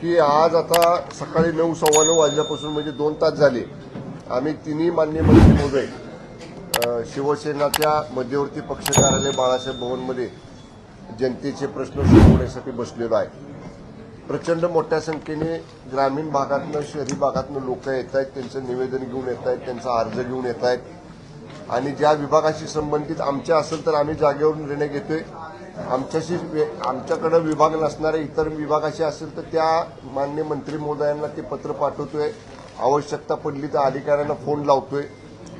की आज आता सकाळी नऊ सव्वा नऊ वाजल्यापासून म्हणजे दोन तास झाले. आम्ही तिन्ही मान्य मंत्री महोदय शिवसेनाच्या मध्यवर्ती पक्ष कार्यालय बाळासाहेब भवनमध्ये जनतेचे प्रश्न सोडवण्यासाठी बसलेलो आहे. प्रचंड मोठ्या संख्येने ग्रामीण भागातनं शहरी भागातनं लोक येत आहेत त्यांचं निवेदन घेऊन येत आहेत त्यांचा अर्ज घेऊन येत आहेत. आणि ज्या विभागाशी संबंधित आमच्या असेल तर आम्ही जागेवरून निर्णय घेतोय. आमच्याशी वे- आमच्याकडे विभाग नसणाऱ्या इतर विभागाशी असेल तर त्या मान्य मंत्री महोदयांना ते पत्र पाठवतोय. आवश्यकता पडली तर अधिकाऱ्यांना फोन लावतोय.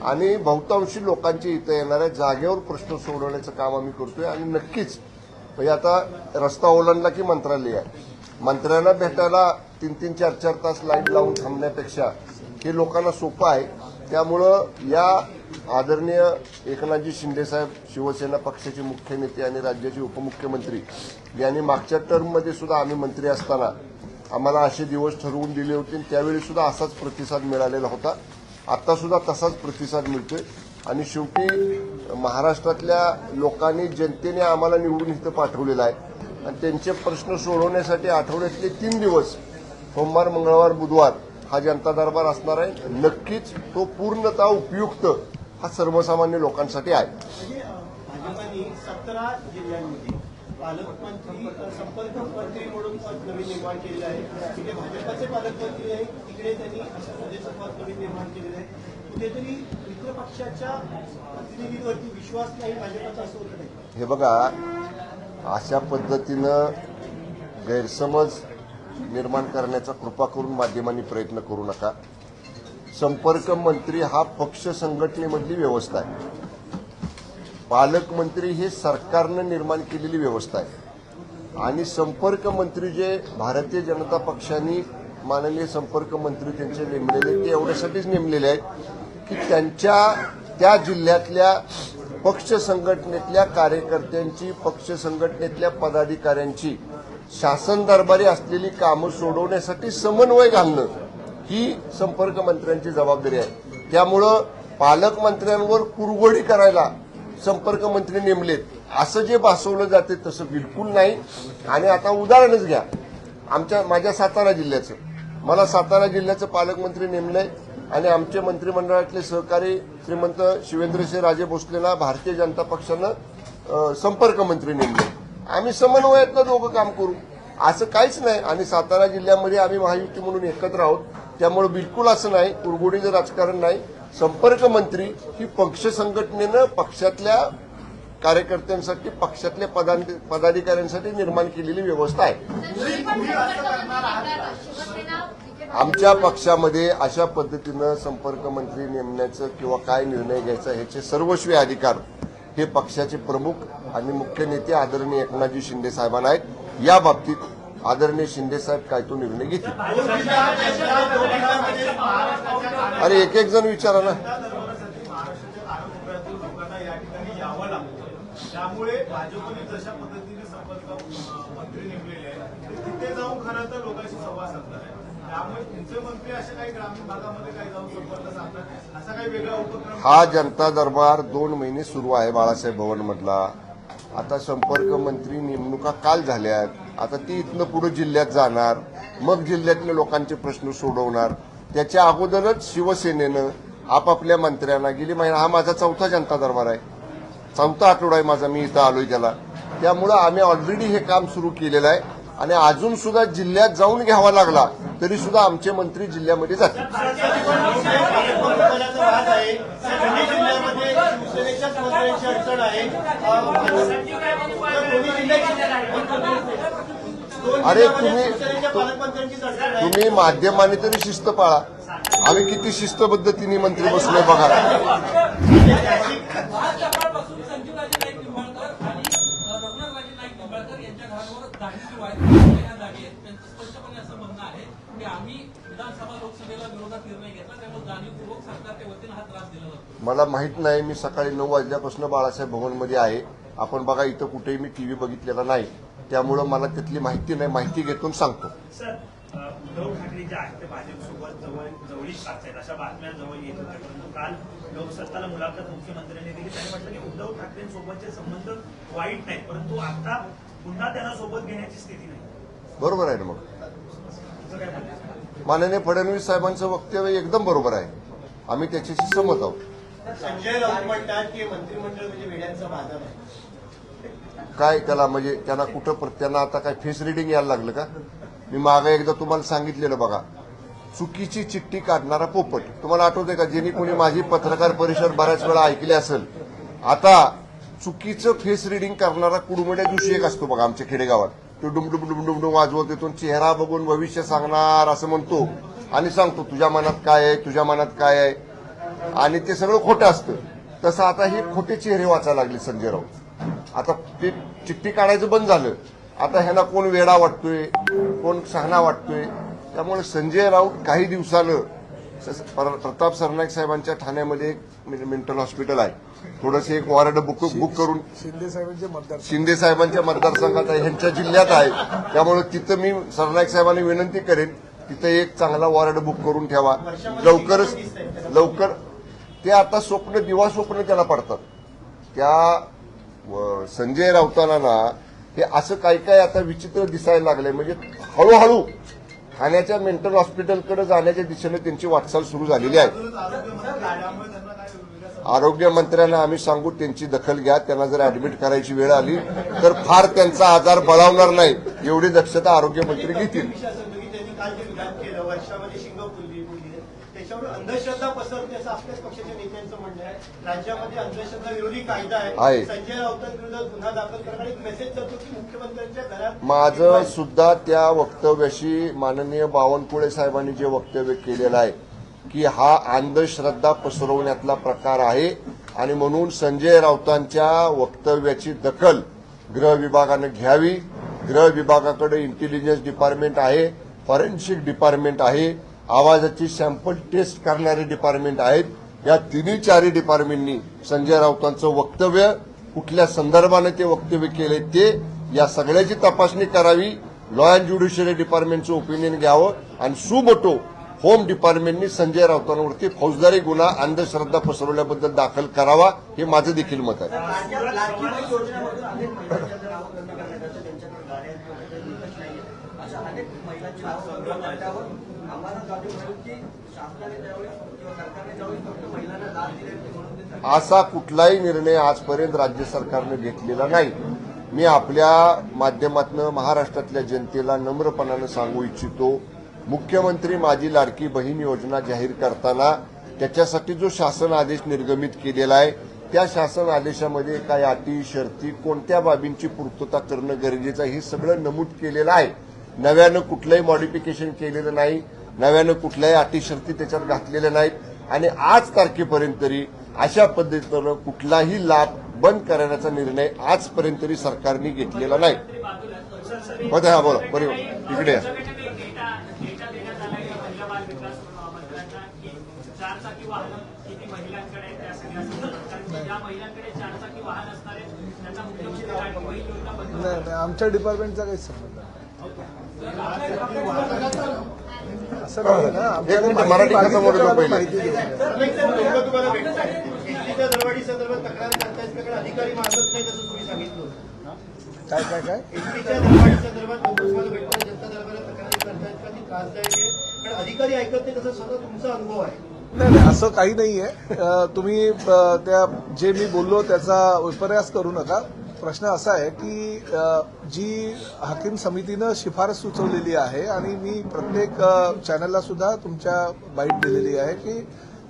आणि बहुतांशी लोकांच्या इथं येणाऱ्या जागेवर प्रश्न सोडवण्याचं काम आम्ही करतोय. आणि नक्कीच म्हणजे आता रस्ता ओलांडला की मंत्रालय? आहे मंत्र्यांना भेटायला तीन तीन चार चार तास लाईन लावून थांबण्यापेक्षा हे लोकांना सोपं आहे. त्यामुळं या आदरणीय एकनाथजी शिंदेसाहेब शिवसेना पक्षाचे मुख्य नेते आणि राज्याचे उपमुख्यमंत्री यांनी मागच्या टर्ममध्ये सुद्धा आम्ही मंत्री असताना आम्हाला असे दिवस ठरवून दिले होते. त्यावेळी सुद्धा असाच प्रतिसाद मिळालेला होता. आता सुद्धा तसाच प्रतिसाद मिळतोय. आणि शेवटी महाराष्ट्रातल्या लोकांनी जनतेने आम्हाला निवडून इथं पाठवलेलं आहे. आणि त्यांचे प्रश्न सोडवण्यासाठी आठवड्यातले तीन दिवस सोमवार मंगळवार बुधवार हा जनता दरबार असणार आहे. नक्कीच तो पूर्णतः उपयुक्त हा सर्वसामान्य लोकांसाठी आहे. भाजपाने सतरा जिल्ह्यांमध्ये पालकमंत्री अ, संपर्क मंत्री म्हणून पद नवीन निर्माण केलेलं आहे. तिथे भाजपाचे पालकमंत्री आहे तिकडे त्यांनी अशा पद्धतीचं पद नवीन निर्माण केलेलं आहे. कुठेतरी मित्र पक्षाच्या प्रतिनिधींवरती विश्वास नाही भाजपाचा असं होत नाही. हे बघा अशा पद्धतीनं गैरसमज निर्माण करण्याचा कृपा करून माध्यमांनी प्रयत्न करू नका. संपर्क मंत्री हा पक्ष संघटनेमधली व्यवस्था आहे. पालकमंत्री हे सरकारनं निर्माण केलेली व्यवस्था आहे. आणि संपर्क मंत्री जे भारतीय जनता पक्षाने माननीय संपर्क मंत्री त्यांचे नेमलेले ते एवढ्यासाठीच नेमलेले आहेत की त्यांच्या त्या जिल्ह्यातल्या पक्ष संघटनेतल्या कार्यकर्त्यांची पक्ष संघटनेतल्या पदाधिकाऱ्यांची शासन दरबारी असलेली कामं सोडवण्यासाठी समन्वय घालणं ही संपर्क मंत्र्यांची जबाबदारी आहे. त्यामुळं पालकमंत्र्यांवर कुरघोडी करायला संपर्क मंत्री नेमलेत. असं जे भासवलं जाते तसं बिलकुल नाही. आणि आता उदाहरणच घ्या. आमच्या माझ्या सातारा जिल्ह्याचं. मला सातारा जिल्ह्याचं पालकमंत्री नेमलंय. आणि आमचे मंत्रिमंडळातले सहकारी श्रीमंत शिवेंद्रसिंह राजे भोसलेला भारतीय जनता पक्षानं संपर्कमंत्री संपर्क मंत्री नेमले. आम्ही समन्वयातनं दोघं काम करू. असं काहीच नाही. आणि सातारा जिल्ह्यामध्ये आम्ही महायुती म्हणून एकत्र आहोत. त्यामुळे बिलकुल असं नाही कुरगुडीचं राजकारण नाही. संपर्क मंत्री ही पक्ष संघटनेनं पक्षातल्या कार्यकर्त्यांसाठी पक्षातल्या पदां- पदाधिकाऱ्यांसाठी निर्माण केलेली व्यवस्था आहे. आमच्या पक्षामध्ये अशा पद्धतीनं संपर्क मंत्री नेमण्याचं किंवा काय निर्णय घ्यायचा ह्याचे सर्वस्वी अधिकार हे पक्षाचे प्रमुख आणि मुख्य नेते आदरणीय एकनाथजी शिंदे साहेबांना आहेत. या बाबतीत आदरणीय शिंदे साहेब काय तो निर्णय घेतील? अरे एक एक जण विचारा ना. महाराष्ट्राच्या कानाकोपऱ्यातील लोकांना या ठिकाणी यावं लागतं त्यामुळे भाजपने जशा पद्धतीने संपर्क अ, मंत्री नेमलेले आहेत ते तिथे जाऊन खरं तर लोकांशी संवाद साधणार आहे त्यामुळे तुमचे मंत्री अशा काही ग्रामीण भागामध्ये काही जाऊन संपर्क साधणार असा काही वेगळा उपक्रम हा जनता दरबार दोन महिने सुरू आहे बाळासाहेब भवन मधला. आता संपर्क मंत्री नेमणुका काल झाल्यात आता ती इथनं पुढे जिल्ह्यात जाणार मग जिल्ह्यातल्या लोकांचे प्रश्न सोडवणार. त्याच्या अगोदरच शिवसेनेनं आपापल्या मंत्र्यांना गेली. महिना हा माझा चौथा जनता दरबार आहे. चौथा आठवडा आहे माझा मी इथं आलोय त्याला. त्यामुळं आम्ही ऑलरेडी हे काम सुरू केलेलं आहे. आणि अजून सुद्धा जिल्ह्यात जाऊन घ्यावा लागला तरी सुद्धा आमचे मंत्री जिल्ह्यामध्ये जातील. मंत्र्यांची अडचण आहे. अरे तुम्ही- तुम्ही माध्यमाने तरी शिस्त पाळा. आम्ही किती शिस्तबद्ध तिन्ही मंत्री बसलोय बघा. जागी त्यांचं स्पष्टपणे असं म्हणणं आहे की आम्ही विधानसभा लोकसभेला विरोधात निर्णय घेतला त्यामुळे जाणीवपूर्वक सरकारच्या वतीनं हा त्रास दिला जातो मला माहीत नाही मी सकाळी नऊ वाजल्यापासून बाळासाहेब भवनमध्ये आहे. आपण बघा इथं कुठेही मी टीव्ही बघितलेला नाही. त्यामुळं मला त्यातली माहिती नाही माहिती घेतून सांगतो. उद्धव ठाकरे जे आहेत ते भाजपसोबत जवळ जवळीक साधतायत अशा बातम्या जवळ येत होत्या. परंतु काल लोकसत्ताला मुलाखत मुख्यमंत्र्यांनी दिली. त्यांनी म्हटलं की उद्धव ठाकरेंसोबतचे संबंध वाईट नाहीत. परंतु आता पुन्हा त्यांना सोबत घेण्याची स्थिती नाही. बरोबर आहे ना मग? माननीय फडणवीस साहेबांचं वक्तव्य एकदम बरोबर आहे. आम्ही त्याच्याशी सहमत आहोत. संजय राऊत म्हणतात की मंत्रिमंडळ म्हणजे वेड्यांचा बाजार आहे. काय त्याला म्हणजे त्यांना कुठं पर- त्यांना आता काय फेस रिडिंग यायला लागलं का? मी मागे एकदा तुम्हाला सांगितलेलं बघा. चुकीची चिठ्ठी काढणारा पोपट. तुम्हाला आठवतंय का? ज्यांनी कोणी माझी पत्रकार परिषद बऱ्याच वेळा ऐकली असेल. आता चुकीचं फेस रिडिंग करणारा कुडमड्या दिवशी एक असतो बघा आमच्या खेडेगावात. तो डुमडुम डुमडुम डुम वाजवत येतो चेहरा बघून भविष्य सांगणार असं म्हणतो. आणि सांगतो तुझ्या मनात काय आहे? तुझ्या मनात काय आहे? आणि ते सगळं खोटं असतं. तसं आता हे खोटे चेहरे वाचायला लागले संजय राऊत. आता ते चिठ्ठी काढायचं बंद झालं. आता ह्यांना कोण वेडा वाटतोय? कोण शहाणा वाटतोय? त्यामुळे संजय राऊत काही दिवसानं प्रताप सरनाईक साहेबांच्या ठाण्यामध्ये एक मेंटल हॉस्पिटल आहे. थोडंसं एक वॉर्ड बुक बुक करून शिंदे साहेबांचे मतदार शिंदे साहेबांच्या मतदारसंघात आहे ह्यांच्या जिल्ह्यात आहे. त्यामुळे तिथं मी सरनाईक साहेबांनी विनंती करेन तिथं एक चांगला वॉर्ड बुक करून ठेवा. लवकरच लवकर ते आता स्वप्न दिवा स्वप्न त्याला पडतात. त्या संजय राऊतांना हे असं काय काय आता विचित्र दिसायला लागलंय. म्हणजे हळूहळू ठाण्याच्या मेंटल हॉस्पिटलकडे जाण्याच्या दिशेने त्यांची वाटचाल सुरू झालेली आहे. आरोग्य मंत्र्यांना आम्ही सांगू त्यांची दखल घ्या त्यांना जर ऍडमिट करायची वेळ आली तर फार त्यांचा आजार बळावणार नाही एवढी दक्षता आरोग्यमंत्री घेतील विषय असं होतं की त्यांनी काल जे विधान केलं वर्षामध्ये शिंग फुलली फुलली त्याच्यावर अंधश्रद्धा पसरते असं आपल्याच पक्षाच्या नेत्यांचं म्हणणं आहे. राज्यामध्ये अंधश्रद्धा विरोधी कायदा आहे. आहे. संजय राऊतांविरोधात गुन्हा दाखल करण्यात एक मेसेज जातो की मुख्यमंत्र्यांच्या घरात माझं सुद्धा त्या वक्तव्याशी माननीय बावनकुळे साहेबांनी जे वक्तव्य केलेलं आहे की हा अंधश्रद्धा पसरवण्यातला प्रकार आहे आणि म्हणून संजय राऊतांच्या वक्तव्याची दखल गृह विभागानं घ्यावी. गृह विभागाकडे इंटेलिजन्स डिपार्टमेंट आहे फॉरेन्सिक डिपार्टमेंट आहे. आवाजाची सॅम्पल टेस्ट करणारे डिपार्टमेंट आहेत. या तिन्ही चारही डिपार्टमेंटनी संजय राऊतांचं वक्तव्य कुठल्या संदर्भाने ते वक्तव्य केले ते या सगळ्याची तपासणी करावी. लॉ अँड ज्युडिशियरी डिपार्टमेंटचं ओपिनियन घ्यावं. आणि सुमोटो होम डिपार्टमेंटनी संजय राऊतांवरती फौजदारी गुन्हा अंधश्रद्धा पसरवल्याबद्दल दाखल करावा हे माझं देखील मत आहे. असा कुठलाही निर्णय आजपर्यंत राज्य सरकारनं घेतलेला नाही. मी आपल्या माध्यमातून महाराष्ट्रातल्या जनतेला नम्रपणानं सांगू इच्छितो मुख्यमंत्री माझी लाडकी बहीण योजना जाहीर करताना त्याच्यासाठी जो शासन आदेश निर्गमित केलेला आहे त्या शासन आदेशामध्ये काय अटी शर्ती कोणत्या बाबींची पूर्तता करणं गरजेचं हे सगळं नमूद केलेलं आहे. नव्यानं कुठलंही मॉडिफिकेशन केलेलं नाही. नव्यानं कुठल्याही अटी शर्ती त्याच्यात घातलेल्या नाहीत. आणि आज तारखेपर्यंत तरी अशा पद्धतीनं कुठलाही लाभ बंद करण्याचा निर्णय आजपर्यंत तरी सरकारने घेतलेला नाही. होते हा बोला. बरोबर इकडे या. नाही, आमच्या डिपार्टमेंटचा काही संबंध नाही. असं नाही ना. एक मिनिट, आमच्याकडे मराठी माहिती पहिले. माहिती घेऊन या. अनेक जण लोक तुम्हाला भेटतात एसटीच्या दरवाढी संदर्भात तक्रार करतायत त्याकडे अधिकारी मानत नाही तसं तुम्ही सांगितलं. काय काय काय? एसटीच्या दरवाढी संदर्भात लोक तुम्हाला भेटतात जनता दरबारात तक्रारी करतायत का ती त्रासदायक आहे. पण अधिकारी ऐकत नाही तसं स्वतः तुमचा अनुभव आहे. नाही नाही असं काही नाहीये. अं, तुम्ही अं, त्या जे मी बोललो त्याचा विपर्यास करू नका. प्रश्न असा आहे की जी हाकीम समितीनं शिफारस सुचवलेली आहे आणि मी प्रत्येक चॅनलला सुद्धा तुमच्या बाईट दिलेली आहे की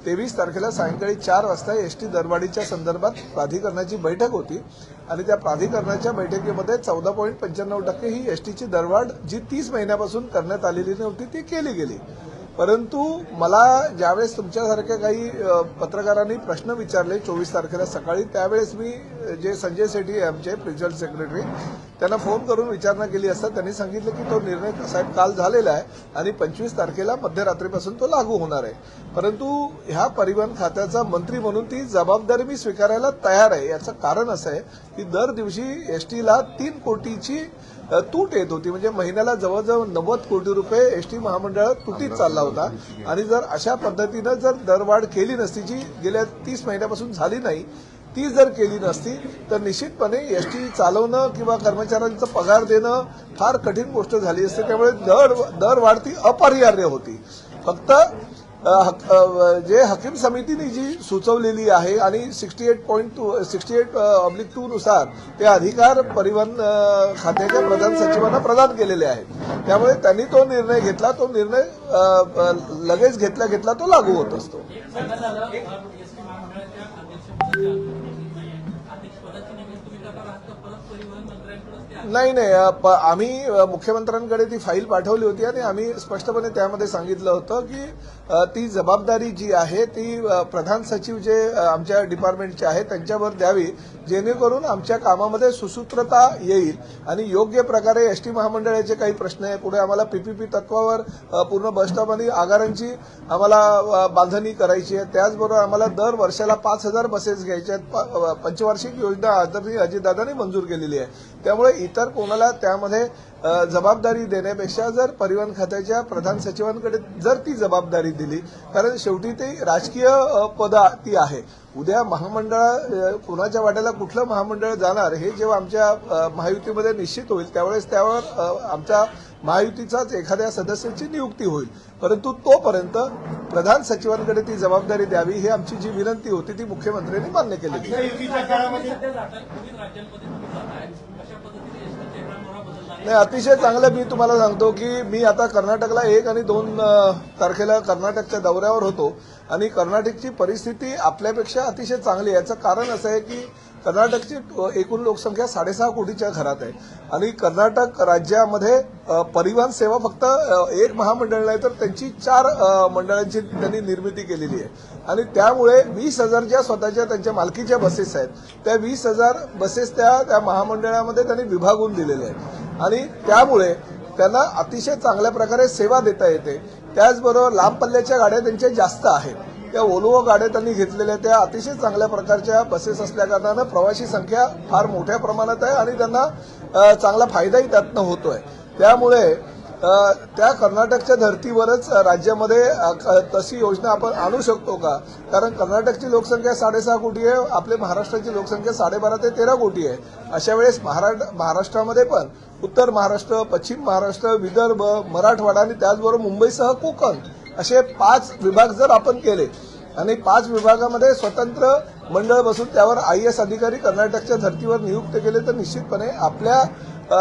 तेवीस तारखेला सायंकाळी चार वाजता एसटी दरवाढीच्या संदर्भात प्राधिकरणाची बैठक होती आणि त्या प्राधिकरणाच्या बैठकीमध्ये चौदा पॉईंट पंच्याण्णव टक्के ही एसटीची दरवाढ जी तीस महिन्यापासून करण्यात आलेली नव्हती ती केली गेली. परंतु मला ज्यावेळेस तुमच्यासारख्या काही पत्रकारांनी प्रश्न विचारले चोवीस तारखेला सकाळी त्यावेळेस मी जे संजय सेठी आहे आमचे प्रिन्सिपल सेक्रेटरी त्यांना फोन करून विचारणा केली असता त्यांनी सांगितलं की तो निर्णय साहेब काल झालेला आहे आणि पंचवीस तारखेला मध्यरात्रीपासून तो लागू होणार आहे. परंतु ह्या परिवहन खात्याचा मंत्री म्हणून ती जबाबदारी मी स्वीकारायला तयार आहे. याचं कारण असं आहे की दर दिवशी एसटीला तीन कोटीची तूट येत होती. म्हणजे महिन्याला जवळजवळ नव्वद कोटी रुपये एसटी महामंडळ तुटीत चालला होता. आणि जर अशा पद्धतीनं जर दरवाढ केली नसती जी गेल्या तीस महिन्यापासून झाली नाही ती जर केली नसती तर निश्चितपणे एस टी चालवणं किंवा कर्मचाऱ्यांचा पगार देणं फार कठीण गोष्ट झाली असते. त्यामुळे दर दर वाढती अपरिहार्य होती. फक्त जे हकीम समितीने जी सुचवलेली आहे आणि sixty eight point two sixty eight oblique two नुसार ते अधिकार परिवहन खात्याच्या प्रधान सचिवांना प्रदान केलेले आहेत. त्यामुळे त्यांनी तो निर्णय घेतला तो निर्णय लगेच घेतला घेतला तो लागू होत असतो. नाही नाही. प- आम्ही मुख्यमंत्र्यांकडे ती फाईल पाठवली होती आणि आम्ही स्पष्टपणे त्यामध्ये सांगितलं होतं की ती जबाबदारी जी आहे ती प्रधान सचिव जे आमच्या डिपार्टमेंटचे आहेत त्यांच्यावर द्यावी जेणेकरून आमच्या कामामध्ये सुसूत्रता येईल. आणि योग्य प्रकारे एस टी महामंडळाचे काही प्रश्न आहे पुढे आम्हाला पीपीपी तत्वावर पूर्ण बसस्टॉप आणि आगारांची आम्हाला बांधणी करायची आहे. त्याचबरोबर आम्हाला दर वर्षाला पाच हजार बसेस घ्यायच्या आहेत. प- पंचवार्षिक योजना आदरणीय अजितदादांनी मंजूर केलेली आहे. त्यामुळे इतर कोणाला त्यामध्ये जबाबदारी देण्यापेक्षा जर परिवहन खात्याच्या प्रधान सचिवांकडे जर ती जबाबदारी दिली कारण शेवटी ते राजकीय पद ती आहे. उद्या महामंडळ कोणाच्या वाट्याला कुठलं महामंडळ जाणार हे जेव्हा आमच्या महायुतीमध्ये निश्चित होईल त्यावेळेस त्यावर आमच्या महायुतीचाच एखाद्या सदस्याची नियुक्ती होईल. परंतु तोपर्यंत प्रधान सचिवांकडे ती जबाबदारी द्यावी ही आमची जी विनंती होती ती मुख्यमंत्र्यांनी मान्य केली नाही अतिशय चांगलं मी तुम्हाला सांगतो की मी आता कर्नाटकला एक आणि दोन तारखेला कर्नाटकच्या दौऱ्यावर होतो आणि कर्नाटकची परिस्थिती आपल्यापेक्षा अतिशय चांगली आहे. याचं कारण असं आहे की कर्नाटकची एकूण लोकसंख्या साडेसहा कोटीच्या घरात आहे. आणि कर्नाटक राज्यामध्ये परिवहन सेवा फक्त एक महामंडळ नाही तर त्यांची चार मंडळांची त्यांनी निर्मिती केलेली आहे. आणि त्यामुळे वीस हजार ज्या स्वतःच्या त्यांच्या मालकीच्या बसेस आहेत त्या वीस हजार बसेस त्या त्या महामंडळामध्ये त्यांनी विभागून दिलेल्या आहेत. आणि त्यामुळे त्यांना अतिशय चांगल्या प्रकारे सेवा देता येते. त्याचबरोबर लांब पल्ल्याच्या गाड्या त्यांच्या जास्त आहेत. त्या ओलोवो गाड्या त्यांनी घेतलेल्या त्या अतिशय चांगल्या प्रकारच्या बसेस असल्याकारणानं प्रवाशी प्रवासी संख्या फार मोठ्या प्रमाणात आहे आणि त्यांना चांगला फायदाही त्यातनं होतोय. त्यामुळे त्या कर्नाटकच्या धर्तीवरच राज्यामध्ये क- तशी योजना आपण आणू शकतो का? कारण कर्नाटकची लोकसंख्या साडेसहा कोटी आहे आपले महाराष्ट्राची लोकसंख्या साडेबारा ते तेरा कोटी आहे. अशा वेळेस महाराष्ट्रामध्ये पण उत्तर महाराष्ट्र पश्चिम महाराष्ट्र विदर्भ मराठवाडा आणि त्याचबरोबर मुंबईसह कोकण असे पाच विभाग जर आपण केले आणि पाच विभागामध्ये स्वतंत्र मंडळ बसून त्यावर आय एस अधिकारी कर्नाटकच्या धर्तीवर नियुक्त केले तर निश्चितपणे आपल्या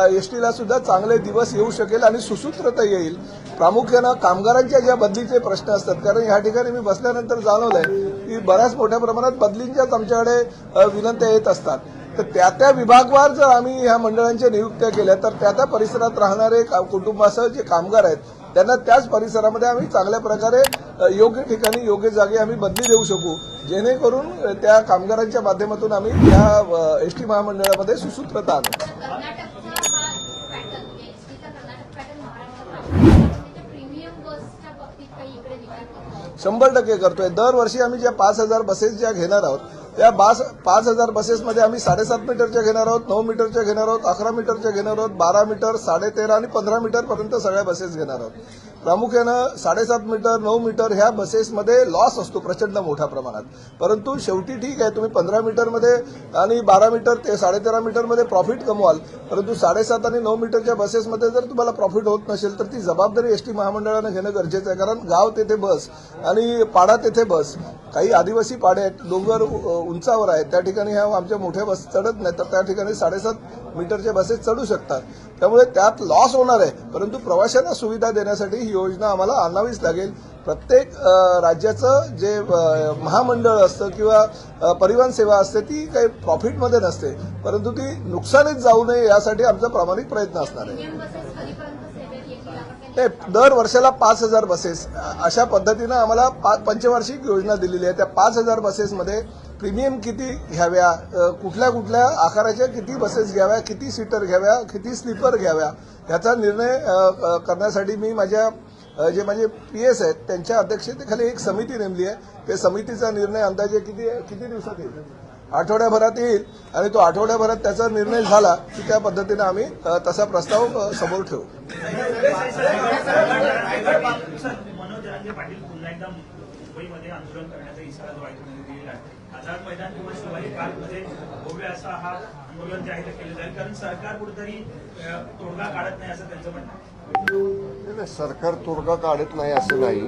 एस टीला सुद्धा चांगले दिवस येऊ शकेल आणि सुसूत्रता येईल. प्रामुख्यानं कामगारांच्या ज्या बदलीचे प्रश्न असतात कारण या ठिकाणी मी बसल्यानंतर जाणवलंय की बऱ्याच मोठ्या प्रमाणात बदलींच्याच आमच्याकडे विनंत्या येत असतात. तर त्या त्या विभागवार जर आम्ही ह्या मंडळांच्या नियुक्त्या केल्या तर त्या त्या परिसरात राहणारे का- कुटुंबासह जे कामगार आहेत त्यांना त्याच परिसरामध्ये आम्ही चांगल्या प्रकारे योग्य ठिकाणी योग्य जागी आम्ही बदली देऊ शकू. जेणेकरून त्या कामगारांच्या माध्यमातून आम्ही या एस टी महामंडळामध्ये सुसूत्रता आणू. म्हणजे शंभर टक्के करतोय. दरवर्षी आम्ही ज्या पाच हजार बसेस ज्या घेणार आहोत त्या बास पाच हजार बसेसमध्ये आम्ही साडेसात मीटरच्या घेणार आहोत नऊ मीटरच्या घेणार आहोत अकरा मीटरच्या घेणार आहोत बारा मीटर साडेतेरा आणि पंधरा मीटर पर्यंत सगळ्या बसेस घेणार आहोत. प्रामुख्यानं साडेसात मीटर नऊ मीटर ह्या बसेसमध्ये लॉस असतो प्रचंड मोठ्या प्रमाणात. परंतु शेवटी ठीक आहे तुम्ही पंधरा मीटरमध्ये आणि बारा मीटर ते साडेतेरा मीटरमध्ये प्रॉफिट कमवाल. परंतु साडेसात आणि नऊ मीटरच्या बसेसमध्ये जर तुम्हाला प्रॉफिट होत नसेल तर ती जबाबदारी एस टी महामंडळानं घेणं गरजेचं आहे. कारण गाव तेथे बस आणि पाडा तेथे बस काही आदिवासी पाडे आहेत डोंगर उंचावर आहेत त्या ठिकाणी ह्या आमच्या मोठ्या बस चढत नाही तर त्या ठिकाणी साडेसात मीटरच्या बसेस चढू शकतात. त्यामुळे त्यात लॉस होणार आहे. परंतु प्रवाशांना सुविधा देण्यासाठी ही योजना आम्हाला आणावीच लागेल. प्रत्येक राज्याचं जे महामंडळ असतं किंवा परिवहन सेवा असते ती काही प्रॉफिटमध्ये नसते. परंतु ती नुकसानीत जाऊ नये यासाठी आमचा प्रामाणिक प्रयत्न असणार आहे. ते दर वर्षाला पाच हजार बसेस अशा पद्धतीनं आम्हाला पंचवार्षिक योजना दिलेली आहे. त्या पाच हजार बसेसमध्ये प्रीमियम किती घ्याव्या? कुठल्या कुठल्या आकाराच्या किती बसेस घ्याव्या? किती सीटर घ्याव्या? किती स्लीपर घ्याव्या? याचा निर्णय करण्यासाठी मी माझ्या जे माझे पी एस आहेत त्यांच्या अध्यक्षतेखाली एक समिती नेमली आहे. त्या समितीचा निर्णय अंदाजे किती किती दिवसात येईल? आठवड्याभरात येईल आणि तो आठवड्याभरात त्याचा निर्णय झाला की त्या पद्धतीने आम्ही तसा प्रस्ताव समोर ठेवू रायगड बाब- सर, मनोज जरांगे पाटील पाटील पुन्हा एकदा मुंबईमध्ये आंदोलन करण्याचा इशारा जो आहे तो त्यांनी दिलेला आहे आझाद मैदान किंवा शिवाजी पार्कमध्ये भव्य असा हा आंदोलन जे आहे ते केलं जाईल. कारण सरकार कुठेतरी तोडगा काढत नाही असं त्यांचं म्हणणं आहे. नाही, नाही, सरकार तोडगा काढत नाही असं नाही.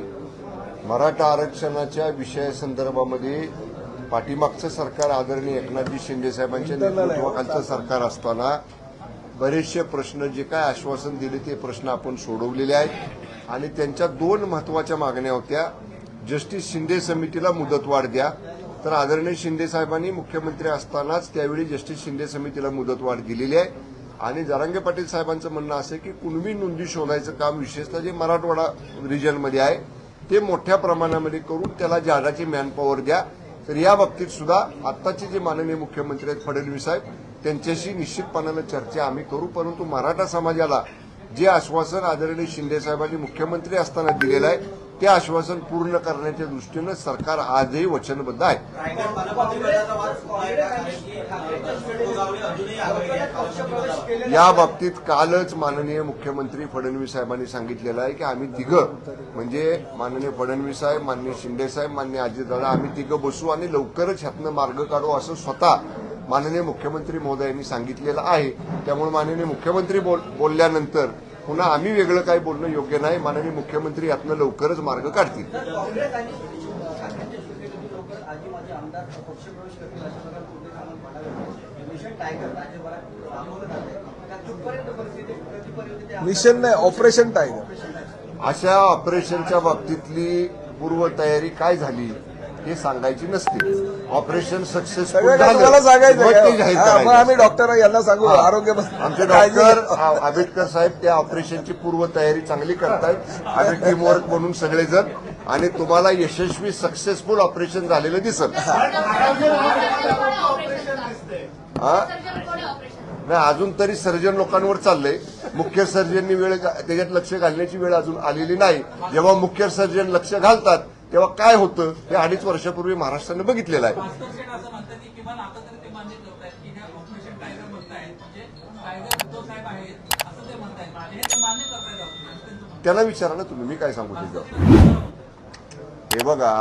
मराठा आरक्षणाच्या विषयासंदर्भामध्ये पाठीमागचं सरकार आदरणीय एकनाथजी शिंदे साहेबांच्या नेतृत्वाखालचं सरकार असताना बरेचसे प्रश्न जे काय आश्वासन दिले ते प्रश्न आपण सोडवलेले आहेत. आणि त्यांच्या दोन महत्त्वाच्या मागण्या होत्या जस्टिस शिंदे समितीला मुदतवाढ द्या तर आदरणीय शिंदे साहेबांनी मुख्यमंत्री असतानाच त्यावेळी जस्टिस शिंदे समितीला मुदतवाढ दिलेली आहे. आणि जरांगे पाटील साहेबांचं म्हणणं असं आहे की कुणबी नोंदी शोधायचं काम विशेषतः जे मराठवाडा रिजनमध्ये आहे ते मोठ्या प्रमाणामध्ये करून त्याला जादाची मॅनपॉवर द्या. तर या बाबतीत सुद्धा आत्ताचे जे माननीय मुख्यमंत्री आहेत फडणवीस साहेब त्यांच्याशी निश्चितपणानं चर्चा आम्ही करू. परंतु मराठा समाजाला जे आश्वासन आदरणीय शिंदे साहेबांनी मुख्यमंत्री असताना दिलेलं आहे ते आश्वासन पूर्ण करण्याच्या दृष्टीनं सरकार आजही वचनबद्ध आहे. या बाबतीत कालच माननीय मुख्यमंत्री फडणवीस साहेबांनी सांगितलेलं आहे की आम्ही तिघं म्हणजे माननीय फडणवीस साहेब माननीय शिंदे साहेब माननीय अजितदादा आम्ही तिघं बसू आणि लवकरच ह्यातनं मार्ग काढू असं स्वतः माननीय मुख्यमंत्री महोदयांनी सांगितलेलं आहे. त्यामुळे माननीय मुख्यमंत्री बोल बोलल्यानंतर पुन्हा आम्ही वेगळं काही बोलणं योग्य नाही. माननीय मुख्यमंत्री यातनं लवकरच मार्ग काढतील. मिशन नाही ऑपरेशन टायगर. अशा ऑपरेशनच्या बाबतीतली पूर्वतयारी काय झाली हे सांगायची नसते. ऑपरेशन सक्सेसफुल सांगायचं करायचं. आम्ही डॉक्टर यांना सांगू आरोग्य आमचे डॉक्टर आंबेडकर साहेब त्या ऑपरेशनची पूर्वतयारी चांगली करतायत. आम्ही टीमवर्क म्हणून सगळेजण. आणि तुम्हाला यशस्वी सक्सेसफुल ऑपरेशन झालेलं दिसत नाही अजून तरी सर्जन लोकांवर चाललंय. मुख्य सर्जननी वेळ त्याच्यात लक्ष घालण्याची वेळ अजून आलेली नाही. जेव्हा मुख्य सर्जन लक्ष घालतात तेव्हा काय होतं हे अडीच वर्षापूर्वी महाराष्ट्रानं बघितलेलं आहे मास्टर सेट असं म्हणतात की किमान आता तरी ते मान्य करतायत की ऑपरेशन टायगर म्हणतायत म्हणजे हे. त्याला विचारा ना तुम्ही मी काय सांगू त्याच्यावर हे बघा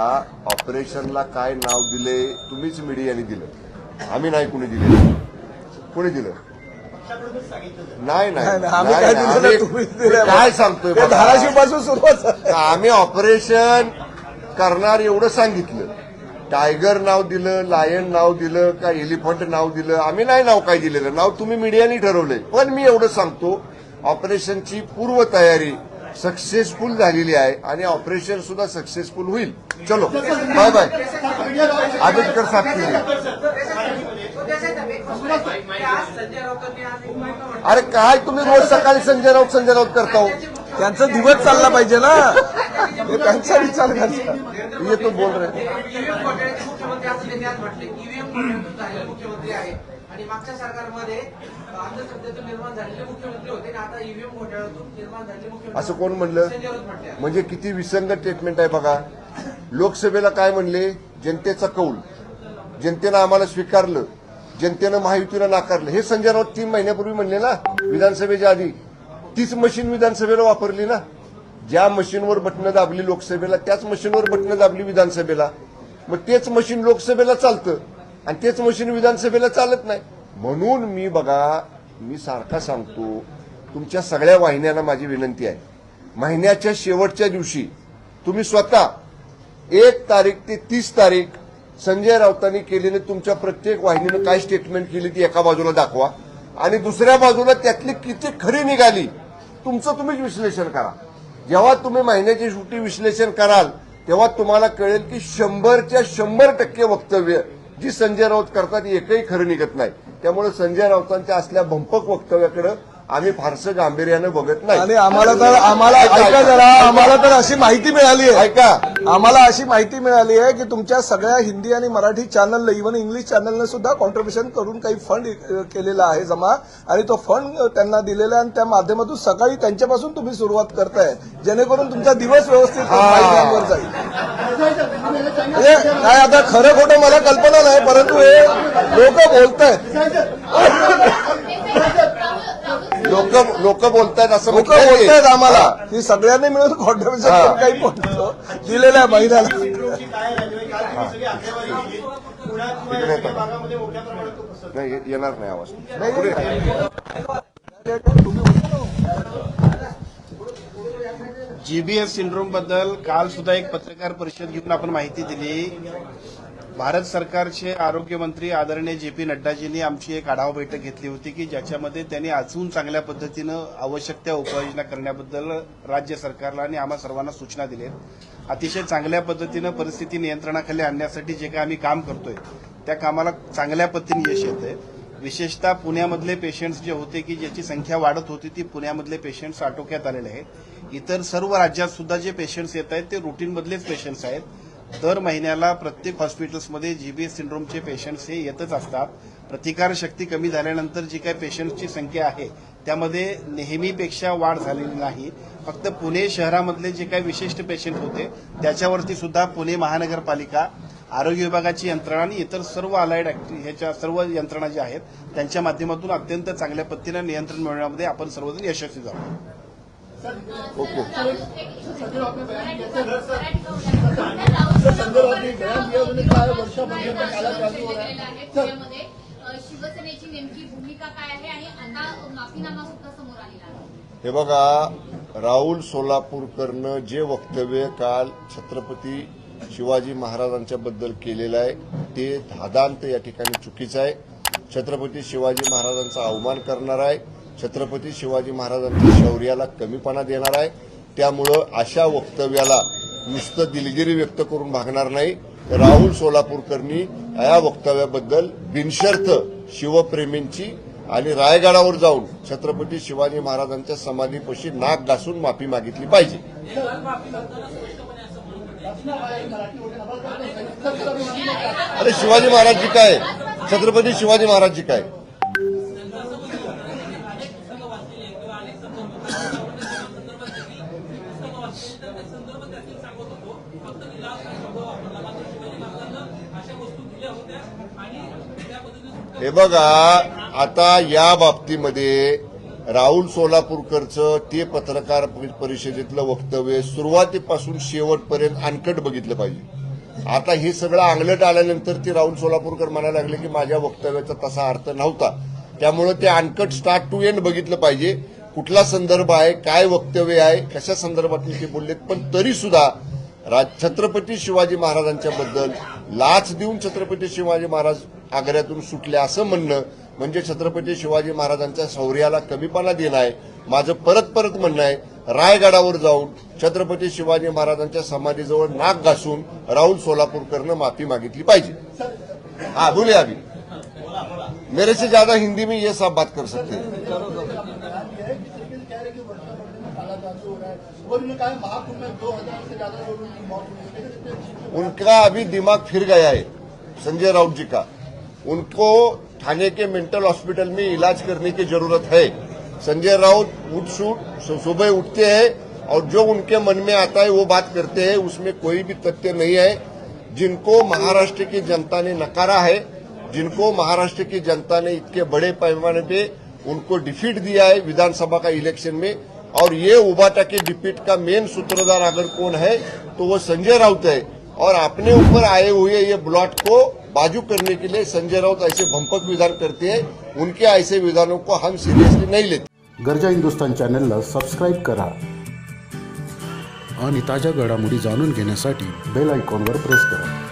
ऑपरेशनला काय नाव दिले तुम्हीच मीडियाने दिलं आम्ही नाही कुणी दिले कुणी दिलं. नाही नाही काय सांगतोय. धाराशिवपासून सुरुवात झाली. आम्ही ऑपरेशन करणार एवढं सांगितलं. टायगर नाव दिलं लायन नाव दिलं का एलिफंट नाव दिलं आम्ही नाही नाव काय दिलेलं. नाव तुम्ही मीडियाने ठरवलंय. पण मी एवढं सांगतो ऑपरेशनची पूर्वतयारी सक्सेसफुल झालेली आहे आणि ऑपरेशन सुद्धा सक्सेसफुल होईल. चलो बाय बाय आंबेडकर साहेब अरे काय तुम्ही रोज सकाळी संजय राऊत संजय राऊत करता हो? त्यांचा दिवस चालला पाहिजे ना. हे त्यांचा विचार करायचा बोल रहे ईव्हीएम घोटाळ्याचे मुख्यमंत्री असं त्यांनी आज म्हटले. ईव्हीएम घोटाळ्यातून झालेले मुख्यमंत्री आहे. आणि मागच्या सरकारमध्ये अंधश्रद्धेतून निर्माण झालेले मुख्यमंत्री होते आणि आता ईव्हीएम घोटाळ्यातून निर्माण झालेले मुख्यमंत्री असं कोण म्हणलं. म्हणजे किती विसंगत स्टेटमेंट आहे बघा. लोकसभेला काय म्हणले? जनतेचा कौल. जनतेनं आम्हाला स्वीकारलं. जनतेनं महायुतीला नाकारलं. हे संजय राऊत तीन महिन्यापूर्वी म्हणले ना विधानसभेच्या आधी. तीच मशीन विधानसभेला वापरली ना. ज्या मशीनवर बटणं दाबली लोकसभेला त्याच मशीनवर बटणं दाबली विधानसभेला. मग तेच मशीन लोकसभेला चालतं आणि तेच मशीन विधानसभेला चालत नाही. म्हणून मी बघा मी सारखा सांगतो तुमच्या सगळ्या वाहिन्यांना माझी विनंती आहे. महिन्याच्या शेवटच्या दिवशी तुम्ही स्वतः एक तारीख ते तीस तारीख संजय राऊतांनी केलेले तुमच्या प्रत्येक वाहिनीनं काय स्टेटमेंट केली ती एका बाजूला दाखवा. आणि दुसऱ्या बाजूला त्यातली किती खरी निघाली तुमचं तुम्हीच विश्लेषण करा. जेव्हा तुम्ही महिन्याची शेवटी विश्लेषण कराल तेव्हा तुम्हाला कळेल की शंभरच्या शंभर टक्के वक्तव्य जी संजय राऊत करतात एकही खरं निघत नाही. त्यामुळे संजय राऊतांच्या असल्या भंपक वक्तव्याकडे आम्ही फारसं गांभीर्यानं बघत नाही. आणि आम्हाला तर आम्हाला ऐका जरा आम्हाला तर अशी माहिती मिळाली आहे. ऐका. आम्हाला अशी माहिती मिळाली आहे की तुमच्या सगळ्या हिंदी आणि मराठी चॅनलला इव्हन इंग्लिश चॅनलनं सुद्धा कॉन्ट्रीब्युशन करून काही फंड केलेला आहे जमा. आणि तो फंड त्यांना दिलेला आहे आणि त्या माध्यमातून सकाळी त्यांच्यापासून तुम्ही सुरुवात करताय. जेणेकरून तुमचा दिवस व्यवस्थित जाईल. काय आता खरं खोटं मला कल्पना नाही परंतु हे लोक बोलत आहेत लोक लोक बोलतायत असं लोक. बोलतायत आम्हाला. हा. की सगळ्यांनी मिळून कॉन्ट्रिब्युशन काही पण दिलेलं आहे महिन्याला. नाही येणार नाही आवाज. जीबीएस सिंड्रोमबद्दल काल सुद्धा एक पत्रकार परिषद घेऊन आपण माहिती दिली. भारत सरकारचे आरोग्यमंत्री आदरणीय जे पी नड्डाजींनी आमची एक आढावा बैठक घेतली होती की ज्याच्यामध्ये त्यांनी अजून चांगल्या पद्धतीनं आवश्यक त्या उपाययोजना करण्याबद्दल राज्य सरकारला आणि आम्हा सर्वांना सूचना दिल्या अतिशय चांगल्या पद्धतीनं परिस्थिती नियंत्रणाखाली आणण्यासाठी जे काही आम्ही काम करतोय त्या कामाला चांगल्या पद्धतीने यश येतंय. विशेषतः पुण्यामधले पेशंट्स जे होते की ज्याची संख्या वाढत होती ती पुण्यामधले पेशंट्स आटोक्यात आलेले आहेत. इतर सर्व राज्यात सुद्धा जे पेशंट्स येत आहेत ते रुटीनमधलेच पेशंट्स आहेत. दर महिन्याला प्रत्येक हॉस्पिटल्समध्ये जीबीएस सिंड्रोमचे पेशंट्स हे येतच असतात. प्रतिकारशक्ती कमी झाल्यानंतर जी काही पेशंट्सची संख्या आहे त्यामध्ये नेहमीपेक्षा वाढ झालेली नाही. फक्त पुणे शहरामधले जे काही विशिष्ट पेशंट होते त्याच्यावरती सुद्धा पुणे महानगरपालिका आरोग्य विभागाची यंत्रणा आणि इतर सर्व अलाइड ह्याच्या सर्व यंत्रणा ज्या आहेत त्यांच्या माध्यमातून अत्यंत चांगल्या पद्धतीनं नियंत्रण मिळवण्यामध्ये आपण सर्वजण यशस्वी झालो. ओके शिवसेनेची नेमकी भूमिका काय आहे आणि आता माफीनामा सुद्धा समोर आलेला हे बघा राहुल सोलापूरकरनं जे वक्तव्य काल छत्रपती शिवाजी महाराजांच्या बद्दल केलेलं आहे ते धादांत या ठिकाणी चुकीचं आहे. छत्रपती शिवाजी महाराजांचा अवमान करणार आहे. छत्रपती शिवाजी महाराजांच्या शौर्याला कमीपणा देणार आहे. त्यामुळं अशा वक्तव्याला नुसतं दिलगिरी व्यक्त करून भागणार नाही. राहुल सोलापूरकरनी या वक्तव्याबद्दल बिनशर्त शिवप्रेमींची आणि रायगडावर जाऊन छत्रपती शिवाजी महाराजांच्या समाधीपाशी नाक घासून माफी मागितली पाहिजे. अरे शिवाजी महाराज जी काय? छत्रपती शिवाजी महाराज जी काय? हे बघा आता या बाबतीमध्ये राहुल सोलापूरकरचं ते पत्रकार परिषदेतलं वक्तव्य सुरुवातीपासून शेवटपर्यंत अनकट बघितलं पाहिजे. आता हे सगळं अंगलट आल्यानंतर ते राहुल सोलापूरकर म्हणायला लागले की माझ्या वक्तव्याचा तसा अर्थ नव्हता. त्यामुळे ते अनकट स्टार्ट टू एंड बघितलं पाहिजे. कुठला संदर्भ आहे काय वक्तव्य आहे कशा संदर्भात ते बोललेत पण तरी सुद्धा राज छत्रपती शिवाजी महाराजांच्या बद्दल लाच देऊन छत्रपती शिवाजी महाराज आग्र्यातून सुटले असं म्हणणं म्हणजे छत्रपती शिवाजी महाराजांच्या शौर्याला कमीपणा देणं आहे. माझं परत परत म्हणणं आहे रायगडावर जाऊन छत्रपती शिवाजी महाराजांच्या समाधीजवळ नाक घासून राहुल सोलापूरकरनं माफी मागितली पाहिजे. हा बोले अभी मेरे से ज्यादा हिंदी में ये सब बात कर सकते हैं. उनका अभी दिमाग फिर गया है, संजय राउत जी का। उनको थाने के मेंटल हॉस्पिटल में इलाज करने की ज़रूरत है। संजय राउत उठ सूट सुबह उठते हैं और जो उनके मन में आता है वो बात करते हैं, उसमें कोई भी तथ्य नहीं है। जिनको महाराष्ट्र की जनता ने नकारा है, जिनको महाराष्ट्र की जनता ने इतने बड़े पैमाने पे उनको डिफीट दिया है विधानसभा का इलेक्शन में और ये उबाटा के डिफीट का मेन सूत्रधार अगर कौन है तो वो संजय राउत है। और अपने ऊपर आए हुए ये ब्लॉट को बाजू करने के लिए संजय राउत ऐसे भंपक विधान करते हैं उनके ऐसे विधानों को हम सीरियसली नहीं लेते। गरजा हिंदुस्तान चॅनलला सबस्क्राईब करा। आणि ताज्या घडामोडी जाणून घेण्यासाठी बेल आयकॉनवर प्रेस करा.